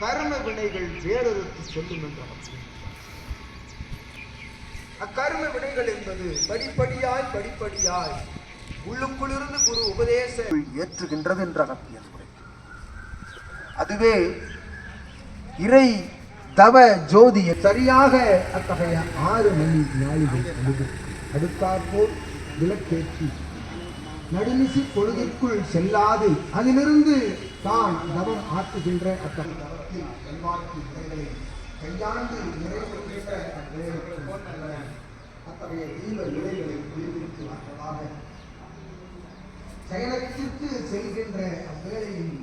கர்ம வினைகள் வேறொருக்கு சொல்லும் என்று அவசியம் அக்கர்ம வினைகள் என்பது படிப்படியாய் படிப்படியாய் உள்ளுக்குள்ளிருந்து குரு உபதேச ஏற்றுகின்றது என்ற அகத்தியர் அதுவே இறை தவ ஜோதி சரியாக அத்தகைய ஆறு மணி நாளிகை அடுத்தாற்போல் விளக்கேற்றி நடுநிசி பொழுதிற்குள் செல்லாது. அதிலிருந்து தான் தவம் ஆற்றுகின்ற அத்தகைய தவத்தில் செல்வாக்கு நிலைகளை கையாண்டு நிறைவேற்றுகின்ற அத்தகைய தீப நிலைகளை விடுவித்து ஆற்றலாக சயனத்திற்கு செல்கின்ற அவ்வேளையில்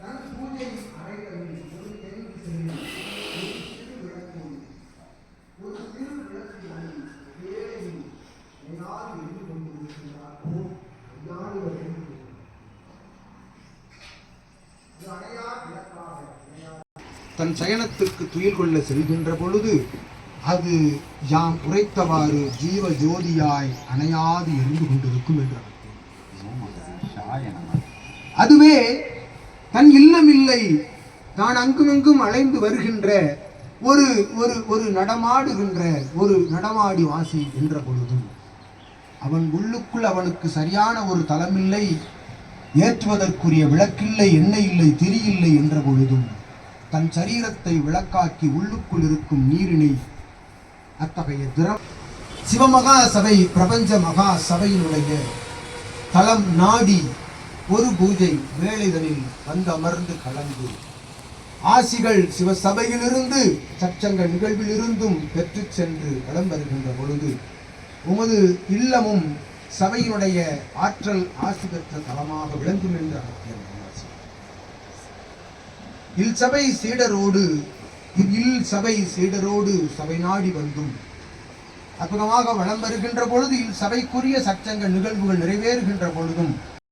தன் பூஜை அறைகளில் ஒரு தென் திசையில் ஒரு சிறு விளக்கு ஒளி வேளையில் தன் சயனத்திற்கு துயில் கொள்ள செல்கின்ற பொழுது அது யாம் உரைத்தவாறு ஜீவ ஜோதியாய் அணையாது எரிந்து கொண்டிருக்கும் என்று அதுவே தன் இல்லம் இல்லை தான் அங்குமங்கும் அலைந்து வருகின்ற ஒரு ஒரு ஒரு நடமாடுகின்ற ஒரு நடமாடி வாசி என்ற பொழுதும் அவன் உள்ளுக்குள் அவனுக்கு சரியான ஒரு தளமில்லை ஏற்றுவதற்குரிய விளக்கில்லை எண்ணெய் இல்லை திரி இல்லை என்ற பொழுதும் தன் சரீரத்தை விளக்காக்கி உள்ளுக்குள் இருக்கும் நீரினை அத்தகைய திரம் சிவமகா சபை பிரபஞ்ச மகா சபையினுடைய தளம் நாடி ஒரு பூஜை வேளைதனில் வந்து அமர்ந்து கலந்து ஆசிகள் சிவசபையிலிருந்து சச்சங்க நிகழ்விலிருந்தும் பெற்று சென்று வலம் வருகின்ற பொழுது உமது இல்லமும் சபையினுடைய ஆற்றல் ஆசி பெற்ற தலமாக விளங்கும் என்று அகத்தியர் இல் சபை சீடரோடு இல் சபை சீடரோடு சபை நாடி வந்தும். அற்புதமாக வளம் வருகின்ற பொழுது இல் சபைக்குரிய சச்சங்க நிகழ்வுகள் நிறைவேறுகின்ற பொழுதும்